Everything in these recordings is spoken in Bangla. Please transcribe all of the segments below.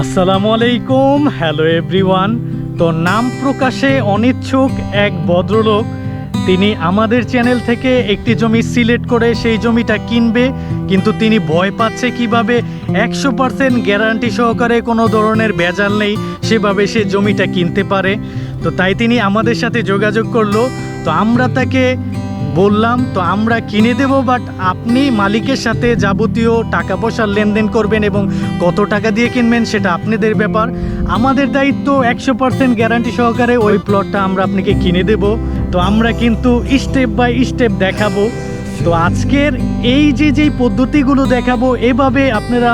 আসসালামু আলাইকুম, হ্যালো এভরিওয়ান। তো নাম প্রকাশে অনিচ্ছুক এক ভদ্রলোক। তিনি আমাদের চ্যানেল থেকে একটি জমি সিলেক্ট করে সেই জমিটা কিনবে, কিন্তু তিনি ভয় পাচ্ছে কীভাবে একশো পার্সেন্ট গ্যারান্টি সহকারে কোনো ধরনের ভেজাল নেই, সেভাবে সে জমিটা কিনতে পারে। তো তাই তিনি আমাদের সাথে যোগাযোগ করল। তো আমরা তাকে বললাম, তো আমরা কিনে দেব বাট আপনি মালিকের সাথে যাবতীয় টাকা পয়সার লেনদেন করবেন এবং কত টাকা দিয়ে কিনবেন সেটা আপনাদের ব্যাপার। আমাদের দায়িত্ব একশো পার্সেন্ট গ্যারান্টি সহকারে ওই প্লটটা আমরা আপনাকে কিনে দেব। তো আমরা কিন্তু স্টেপ বাই স্টেপ দেখাবো। তো আজকের এই যে যেই পদ্ধতিগুলো দেখাবো, এভাবে আপনারা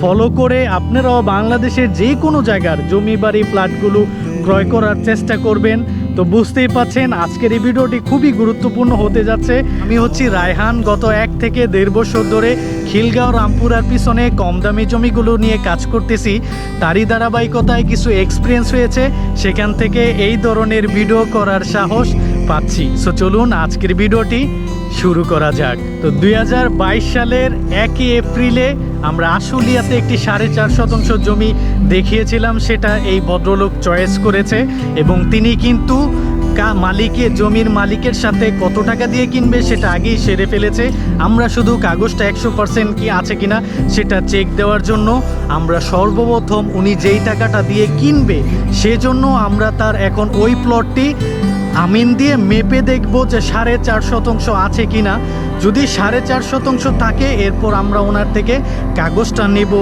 ফলো করে আপনারাও বাংলাদেশের যে কোনো জায়গার জমি বাড়ি ফ্ল্যাটগুলো ক্রয় করার চেষ্টা করবেন। তো বুঝতেই পাচ্ছেন, আজকের এই ভিডিওটি খুবই গুরুত্বপূর্ণ হতে যাচ্ছে। আমি হচ্ছি রায়হান, গত এক থেকে দেড় বছর ধরে খিলগাঁও, রামপুরার পিছনে কম দামি জমিগুলো নিয়ে কাজ করতেছি। তারই ধারাবাহিকতায় কিছু এক্সপিরিয়েন্স হয়েছে, সেখান থেকে এই ধরনের ভিডিও করার সাহস পাচ্ছি। সো চলুন আজকের ভিডিওটি শুরু করা যাক। তো দুই হাজার বাইশ সালের একই এপ্রিলে আমরা আশুলিয়াতে একটি সাড়ে চার শতাংশ জমি দেখিয়েছিলাম, সেটা এই ভদ্রলোক চয়েস করেছে এবং তিনি কিন্তু কা- মালিকের জমির মালিকের সাথে কত টাকা দিয়ে কিনবে সেটা আগেই সেরে ফেলেছে। আমরা শুধু কাগজটা একশো পার্সেন্ট কি আছে কিনা সেটা চেক দেওয়ার জন্য আমরা সর্বপ্রথম উনি যেই টাকাটা দিয়ে কিনবে, সেজন্য আমরা তার এখন ওই প্লটটি আমিন দিয়ে মেপে দেখব যে সাড়ে চার শতাংশ আছে কিনা। যদি সাড়ে চার শতাংশ থাকে, এরপর আমরা ওনার থেকে কাগজটা নেব।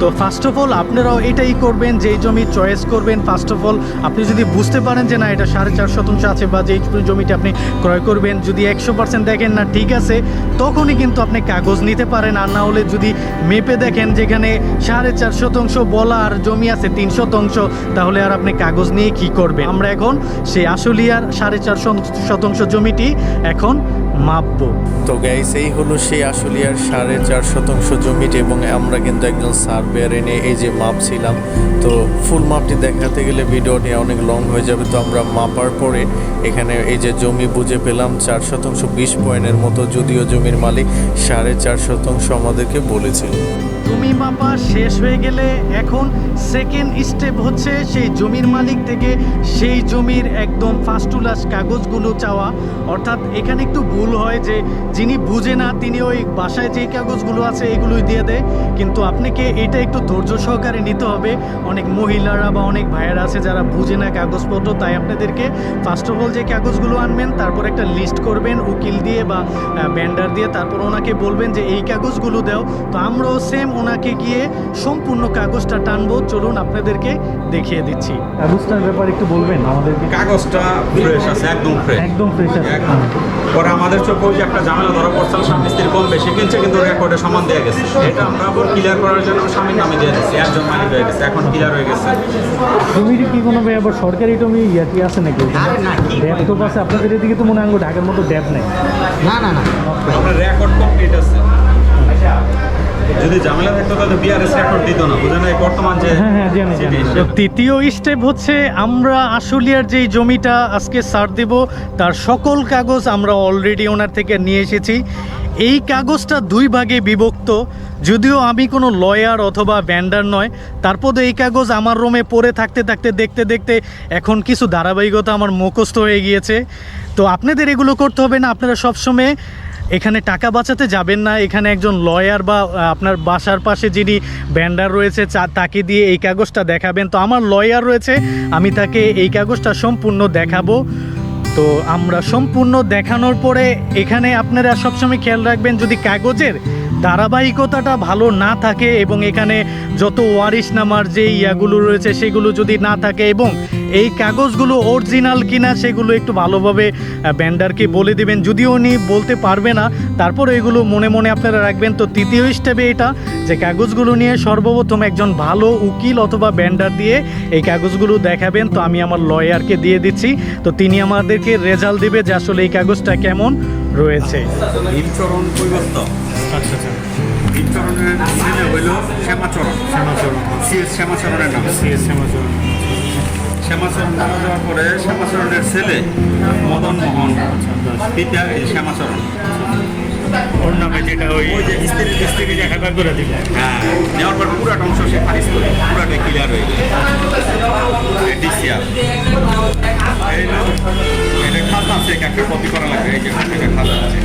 তো ফার্স্ট অফ অল আপনারাও এটাই করবেন, যেই জমি চয়েস করবেন ফার্স্ট অফ অল আপনি যদি বুঝতে পারেন যে না, এটা সাড়ে চার শতাংশ আছে বা যেই জমিটা আপনি ক্রয় করবেন, যদি একশো পার্সেন্ট দেখেন না, ঠিক আছে, তখনই কিন্তু আপনি কাগজ নিতে পারেন। আর না হলে যদি মেপে দেখেন যেখানে সাড়ে চার শতাংশ বলা আর জমি আছে তিন শতাংশ, তাহলে আর আপনি কাগজ নিয়ে কি করবেন? আমরা এখন সেই আশুলিয়ার সাড়ে চার শতাংশ জমিটি এখন মাপবো। তো গাইস এই হলো সেই আশুলিয়ার সাড়ে চার শতাংশ জমিটি এবং আমরা কিন্তু একজন সার্ভেয়ার এনে এই যে মাপছিলাম। তো ফুল মাপটি দেখাতে গেলে ভিডিওটি অনেক লং হয়ে যাবে। তো আমরা মাপার পরে এখানে এই যে জমি বুঝে পেলাম, চার শতাংশ বিশ পয়েন্টের মতো, যদিও জমির মালিক সাড়ে চার শতাংশ আমাদেরকে বলেছিল। জমি মাপা শেষ হয়ে গেলে এখন সেকেন্ড স্টেপ হচ্ছে সেই জমির মালিক থেকে সেই জমির একদম লাস্ট কাগজগুলো চাওয়া। অর্থাৎ এখানে একটু ভুল হয় যে যিনি বুঝে না, তিনি ওই বাসায় যেই কাগজগুলো আছে এগুলোই দিয়ে দেয়। কিন্তু আপনাকে এটা একটু ধৈর্য সহকারে নিতে হবে। অনেক মহিলারা বা অনেক ভাইয়েরা আছে যারা বুঝে না কাগজপত্র, তাই আপনাদেরকে ফার্স্ট অফ অল যে কাগজগুলো আনবেন, তারপর একটা লিস্ট করবেন, উকিল দিয়ে বা ব্যান্ডার দিয়ে, তারপর ওনাকে বলবেন যে এই কাগজগুলো দাও। তো আমরাও সেম ওনাকে গিয়ে সম্পূর্ণ কাগজটা টানবো। চলুন আপনাদেরকে দেখিয়ে দিচ্ছি। কাগজটার ব্যাপারে একটু বলবেন? আমাদেরকে কাগজটা ফ্রেশ আছে একদম ফ্রেশ একদম ফ্রেশ আছে। পরে আমাদের চোখে ওই যে একটা ঝামেলা ধরা পড়ছিল স্বামী স্ত্রীর কম বেশি কিনছে কিন্তু রেকর্ডে সমান দেওয়া গেছে। এটা আমরা আবার ক্লিয়ার করার জন্য স্বামীর নামে দিয়ে দিচ্ছি একজন মালিক হয়ে গেছে এখন ক্লিয়ার হয়ে গেছে। জমির কি কোনো ব্যাপার সরকারি টমি ইয়া কি আছে নাকি? আরে না, কি? তো আছে আপনাদের এদিকে তো মনে হয় আঙ্গো ঢাকার মতো ড্যাব নেই। না না না আমরা রেকর্ড কমপ্লিট আছে। যদি ঝামেলা থাকতো তাহলে বিআরএস রেকর্ড দিত না বুঝলেন এই বর্তমান যে হ্যাঁ হ্যাঁ তৃতীয় স্টেপ হচ্ছে আমরা আশুলিয়ার যেই জমিটা আজকে সার দেব তার সকল কাগজ আমরা অলরেডি ওনার থেকে নিয়ে এসেছি। এই কাগজটা দুই ভাগে বিভক্ত যদিও আমি কোনো লয়ার অথবা ভ্যান্ডার নয় তারপর এই কাগজ আমার রুমে পড়ে থাকতে থাকতে দেখতে দেখতে এখন কিছু ধারাবাহিকতা আমার মুখস্থ হয়ে গিয়েছে। তো আপনাদের এগুলো করতে হবে না আপনারা সবসময় এখানে টাকা বাঁচাতে যাবেন না। এখানে একজন লয়ার বা আপনার বাসার পাশে যিনি ব্যান্ডার রয়েছে তাকে দিয়ে এই কাগজটা দেখাবেন। তো আমার লয়ার রয়েছে, আমি তাকে এই কাগজটা সম্পূর্ণ দেখাবো। তো আমরা সম্পূর্ণ দেখানোর পরে এখানে আপনারা সবসময় খেয়াল রাখবেন, যদি কাগজের ধারাবাহিকতাটা ভালো না থাকে এবং এখানে যত ওয়ারিশ নামার যে ইয়াগুলো রয়েছে সেগুলো যদি না থাকে এবং এই কাগজগুলো অরিজিনাল কিনা সেগুলো একটু ভালোভাবে ব্যান্ডারকে বলে দিবেন। যদিও উনি বলতে পারবে না, তারপর এগুলো মনে মনে আপনারা রাখবেন। তো তৃতীয় স্টেপে এটা, যে কাগজগুলো নিয়ে সর্বপ্রথম একজন ভালো উকিল অথবা ব্যান্ডার দিয়ে এই কাগজগুলো দেখাবেন। তো আমি আমার লয়ারকে দিয়ে দিচ্ছি। তো তিনি আমাদেরকে রেজাল্ট দিবে যে আসলে এই কাগজটা কেমন। রয়েছে। ভীমচরণ কৈবত্য আচ্ছা আচ্ছা। ভীমচরণের ছেলে হইল শ্যামাচরণ। শ্যামাচরণ। সিএস শ্যামাচরণের নাম। সিএস শ্যামাচরণ। শ্যামাচরণ মারা যাওয়ার পরে শ্যামাচরণের ছেলে মদন মোহন পিতা এই শ্যামাচরণ। ওর নামে যেটা ওই স্ত্রীর স্ত্রী দেখা করে দিবে হ্যাঁ নেওয়ার পর পুরাটা অংশ সে খারিজ করে পুরাটা ক্লিয়ার ক্লিয়ার এই নাও, একটা কপি করা লাগবে এই যে এটা খাজনা চেক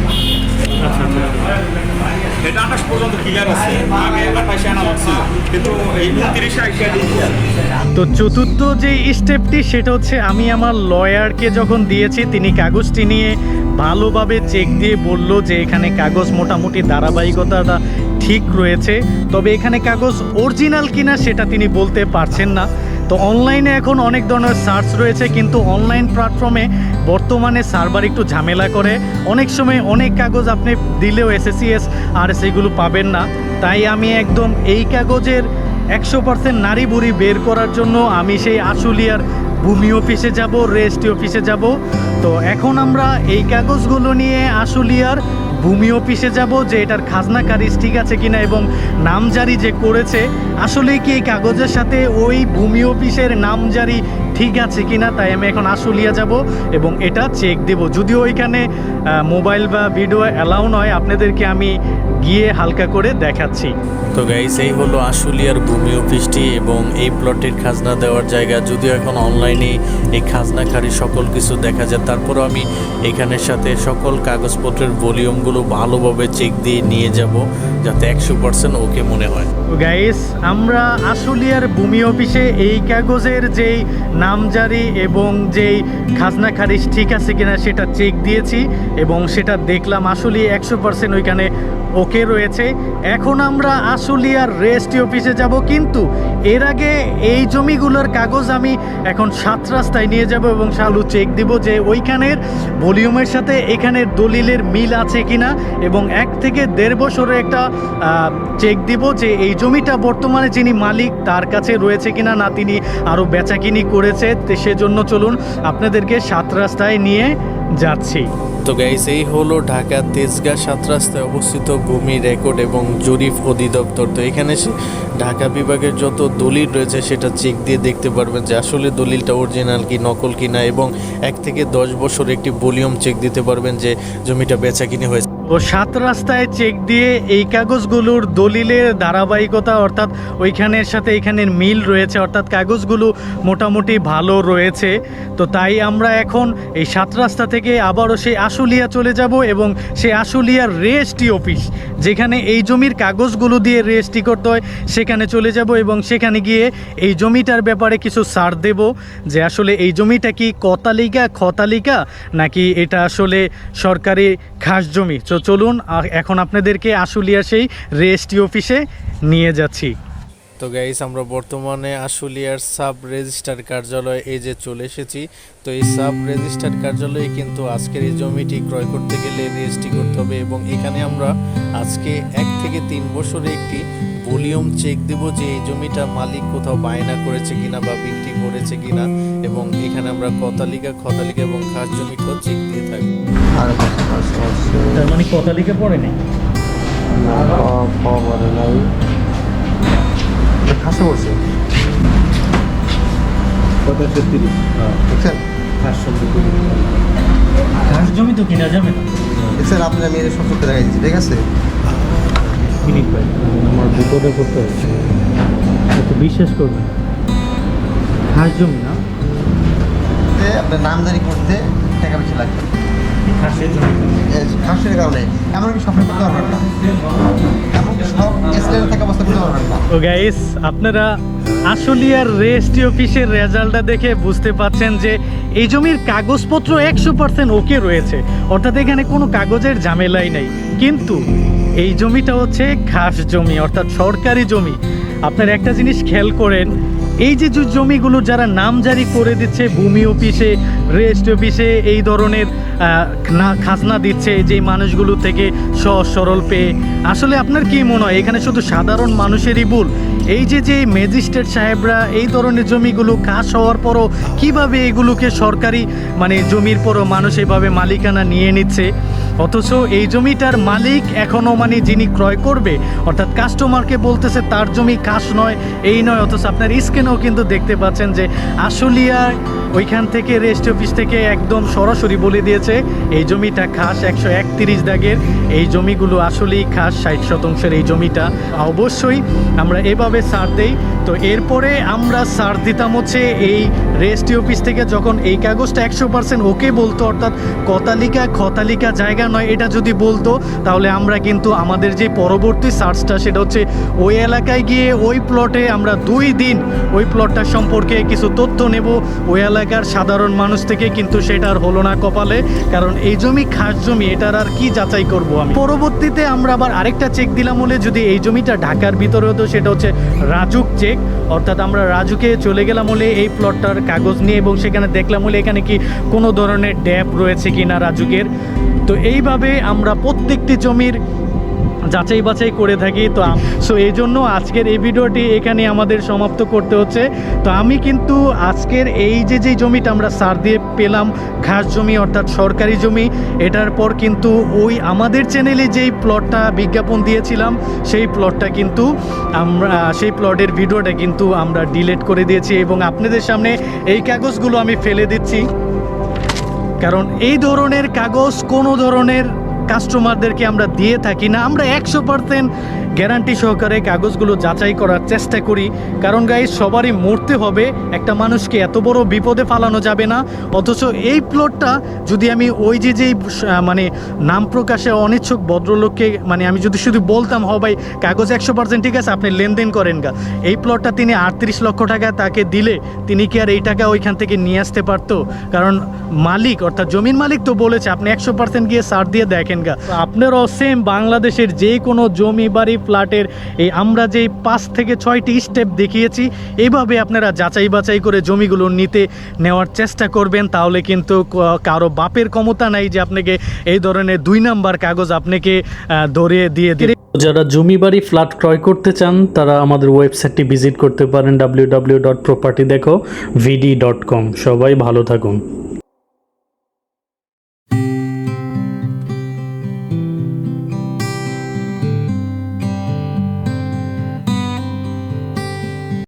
এটা আঠাশ পর্যন্ত ক্লিয়ার আছে আগে আঠাশে আনা লাগছিল কিন্তু এই উনত্রিশে আইসা তো চতুর্থ যে স্টেপটি সেটা হচ্ছে আমি আমার লয়ারকে যখন দিয়েছি তিনি কাগজটি নিয়ে ভালোভাবে চেক দিয়ে বলল যে এখানে কাগজ মোটামুটি ধারাবাহিকতাটা ঠিক রয়েছে তবে এখানে কাগজ অরিজিনাল কিনা সেটা তিনি বলতে পারছেন না। তো অনলাইনে এখন অনেক ধরনের সার্চ রয়েছে, কিন্তু অনলাইন প্ল্যাটফর্মে বর্তমানে সার্ভার একটু ঝামেলা করে। অনেক সময় অনেক কাগজ আপনি দিলেও এসএসসিএস আর সেগুলো পাবেন না। তাই আমি একদম এই কাগজের একশো পার্সেন্ট নারী বুড়ি বের করার জন্য আমি সেই আশুলিয়ার ভূমি অফিসে যাব রেজিস্ট্রি অফিসে যাব। তো এখন আমরা এই কাগজগুলো নিয়ে আশুলিয়ার ভূমি অফিসে যাব যে এটার খাজনা কারিজ ঠিক আছে কিনা এবং নামজারি যে করেছে, আসলে কি এই কাগজের সাথে ওই ভূমি অফিসের নামজারি ঠিক আছে কিনা তাই আমি এখন আশুলিয়া যাব এবং এটা চেক দেব। যদিও ওইখানে মোবাইল বা ভিডিও অ্যালাউ নয়, আপনাদেরকে আমি গিয়ে হালকা করে দেখাচ্ছি। তো গাইস এই হলো আশুলিয়ার ভূমি অফিসটি এবং এই প্লটের খাজনা দেওয়ার জায়গা। যদিও এখন অনলাইনে এই খাজনা খারি সকল কিছু দেখা যায় তারপরও আমি এখানের সাথে সকল কাগজপত্রের ভলিউমগুলো ভালোভাবে চেক দিয়ে নিয়ে যাব যাতে একশো পার্সেন্ট ওকে মনে হয়। তো গাইস আমরা আশুলিয়ার ভূমি অফিসে এই কাগজের যেই নামজারি এবং যেই খাজনা খারিজ ঠিক আছে কিনা সেটা চেক দিয়েছি এবং সেটা দেখলাম আসলে একশো পার্সেন্ট ওইখানে ওকে রয়েছে। এখন আমরা আশুলিয়ার রেজিস্ট্রি অফিসে যাব, কিন্তু এর আগে এই জমিগুলোর কাগজ আমি এখন সাত রাস্তায় নিয়ে যাব এবং শালু চেক দিব যে ওইখানের ভলিউমের সাথে এখানের দলিলের মিল আছে কিনা এবং এক থেকে দেড় বছরের একটা চেক দিব যে এই জমিটা বর্তমানে যিনি মালিক তার কাছে রয়েছে কিনা না তিনি আরও বেচাকিনি করেছে। সেজন্য চলুন, আপনাদেরকে সাত রাস্তায় নিয়ে যাচ্ছি। তো গাইস এই হলো ঢাকা তেজগাঁ সাত রাস্তায় অবস্থিত ভূমি রেকর্ড এবং জরিপ অধিদপ্তর। তো এখানে এসে ঢাকা বিভাগের যত দলিল রয়েছে সেটা চেক দিয়ে দেখতে পারবেন যে আসলে দলিলটা অরিজিনাল কি, নকল কি না এবং এক থেকে দশ বছর একটি ভলিউম চেক দিতে পারবেন যে জমিটা বেচা কিনে হয়েছে। ও সাত রাস্তায় চেক দিয়ে এই কাগজগুলোর দলিলের ধারাবাহিকতা অর্থাৎ ওইখানের সাথে এখানের মিল রয়েছে, অর্থাৎ কাগজগুলো মোটামুটি ভালো রয়েছে। তো তাই আমরা এখন এই সাত রাস্তা থেকে আবারও সেই আশুলিয়া চলে যাব এবং সেই আশুলিয়ার রেজিস্ট্রি অফিস। যেখানে এই জমির কাগজগুলো দিয়ে রেজিস্ট্রি করতে হয়, সেখানে চলে যাব এবং সেখানে গিয়ে এই জমিটার ব্যাপারে কিছু সার দেব যে আসলে এই জমিটা কি কতালিকা, খতালিকা, নাকি এটা আসলে সরকারি খাস জমি। তো চলুন এখন আপনাদেরকে আশুলিয়া সেই রেজিস্ট্রি অফিসে নিয়ে যাচ্ছি। তো গাইস আমরা বর্তমানে আশুলিয়ার সাব রেজিস্ট্রার কার্যালয়ে এই যে চলে এসেছি। তো এই সাব রেজিস্ট্রার কার্যালয়ে কিন্তু আজকের এই জমিটি ক্রয় করতে গেলে রেজিস্ট্রি করতে হবে এবং এখানে আমরা আজকে এক থেকে তিন বছরে একটি ভলিউম চেক দেব যে এই জমিটা মালিক কোথাও বায়না করেছে কিনা বা বিক্রি করেছে কিনা এবং এখানে আমরা কতালিকা খতালিকা এবং খাস জমিটাও চেক দিয়ে থাকব। তার মানে কতালিকা পড়ে নেই খবর নাই। খাসে পড়ছে দেখছেন খাস জমি তো কিনা যাবে না। দেখছেন আপনি আমি এটা সত্তরটা দেখাই দিচ্ছি ঠিক আছে? মিনিট ভাই। আমার বিপদে করতে হচ্ছে। একটু বিশ্বাস করবেন। খাস জমি না? আপনার নামজারি করতে টাকা বেশি লাগবে। তো গাইস আপনারা আশুলিয়ার রেজিস্ট্রি অফিসের রেজাল্টটা দেখে বুঝতে পাচ্ছেন যে এই জমির কাগজপত্র একশো পার্সেন্ট ওকে রয়েছে। অর্থাৎ এখানে কোনো কাগজের ঝামেলাই নেই। কিন্তু এই জমিটা হচ্ছে খাস জমি, অর্থাৎ সরকারি জমি। আপনার একটা জিনিস খেয়াল করেন এই যে যে জমিগুলো যারা নাম জারি করে দিচ্ছে, ভূমি অফিসে, রেস্ট অফিসে, এই ধরনের খাজনা দিচ্ছে যে মানুষগুলো থেকে সহজ সরল পেয়ে। আসলে আপনার কি মনে হয়? এখানে শুধু সাধারণ মানুষেরই ভুল এই যে যে ম্যাজিস্ট্রেট সাহেবরা এই ধরনের জমিগুলো কাজ হওয়ার পরও কীভাবে এগুলোকে সরকারি মানে জমির পরও মানুষ এভাবে মালিকানা নিয়ে নিচ্ছে? অথচ এই জমিটার মালিক এখনও মানে যিনি ক্রয় করবে, অর্থাৎ কাস্টমারকে বলতেছে তার জমি কাশ নয়, এই নয়, অথচ আপনার স্ক্রিনেও কিন্তু দেখতে পাচ্ছেন যে আশুলিয়ায় ওইখান থেকে রেস্ট অফিস থেকে একদম সরাসরি বলে দিয়েছে, এই জমিটা খাস একশো একত্রিশ দাগের, এই জমিগুলো আসলেই খাস ষাট শতাংশের এই জমিটা। অবশ্যই আমরা এভাবে সার দেই। তো এরপরে আমরা সার দিতাম হচ্ছে এই রেস্টি অফিস থেকে যখন এই কাগজটা একশো পার্সেন্ট ওকে বলতো, অর্থাৎ কতালিকা খতালিকা জায়গা নয় এটা যদি বলতো, তাহলে আমরা কিন্তু আমাদের যে পরবর্তী সার্চটা সেটা হচ্ছে ওই এলাকায় গিয়ে ওই প্লটে আমরা দুই দিন ওই প্লটটা সম্পর্কে কিছু তথ্য নেব, ওই এলাকার সাধারণ মানুষ থেকে কিন্তু সেটা আর হলো না কপালে, কারণ এই জমি, খাস জমি, এটার আর কি যাচাই করব আমি? পরবর্তীতে আমরা আবার আরেকটা চেক দিলাম বলে যদি এই জমিটা ঢাকার ভিতরে হতো সেটা হচ্ছে রাজুক চেক অর্থাৎ আমরা রাজুকে চলে গেলাম বলে এই প্লটটার কাগজ নিয়ে এবং সেখানে দেখলাম বলে এখানে কি কোনো ধরনের ড্যাপ রয়েছে কি না রাজুকের। তো এইভাবে আমরা প্রত্যেকটি জমির যাচাই বাছাই করে থাকি, তো সো এই জন্য আজকের এই ভিডিওটি এখানে আমাদের সমাপ্ত করতে হচ্ছে। তো আমি কিন্তু আজকের এই যে যে জমিটা আমরা সার দিয়ে পেলাম, ঘাস জমি অর্থাৎ সরকারি জমি, এটার পর কিন্তু ওই আমাদের চ্যানেলে যেই প্লটটা বিজ্ঞাপন দিয়েছিলাম, সেই প্লটটা কিন্তু আমরা, সেই প্লটের ভিডিওটা কিন্তু আমরা ডিলিট করে দিয়েছি এবং আপনাদের সামনে এই কাগজগুলো আমি ফেলে দিচ্ছি। কারণ এই ধরনের কাগজ কোনো ধরনের কাস্টমারদেরকে আমরা দিয়ে থাকি না আমরা একশো পার্সেন্ট গ্যারান্টি সহকারে কাগজগুলো যাচাই করার চেষ্টা করি। কারণ গাইজ সবারই মরতে হবে। একটা মানুষকে এত বড় বিপদে ফালানো যাবে না। অথচ এই প্লটটা যদি আমি ওই যে যেই মানে নাম প্রকাশে অনিচ্ছুক ভদ্রলোককে মানে আমি যদি শুধু বলতাম, হ ভাই, কাগজ একশো পার্সেন্ট ঠিক আছে, আপনি লেনদেন করেন গা। এই প্লটটা তিনি আটত্রিশ লক্ষ টাকা তাকে দিলে, তিনি কি আর এই টাকা ওইখান থেকে নিয়ে আসতে পারতো? কারণ মালিক, অর্থাৎ জমির মালিক তো বলেছে, আপনি একশো পার্সেন্ট গিয়ে সার দিয়ে দেখেন গা। আপনারাও সেম বাংলাদেশের যে কোনো জমি, বাড়ি ফ্ল্যাটের এই আমরা যে পাঁচ থেকে ছয়টি স্টেপ দেখিয়েছি এইভাবে আপনারা যাচাই বাছাই করে জমিগুলো নিতে নেওয়ার চেষ্টা করবেন। তাহলে কিন্তু কারও বাপের ক্ষমতা নাই যে আপনাকে এই ধরনের দুই নাম্বার কাগজ আপনাকে ধরে দিয়ে দিবে। যারা জমি বাড়ি ফ্ল্যাট ক্রয় করতে চান, তারা আমাদের ওয়েবসাইটটি ভিজিট করতে পারেন ডাব্লিউ ডাব্লিউ ডট প্রপার্টি দেখো ভিডি ডট কম সবাই ভালো থাকুন।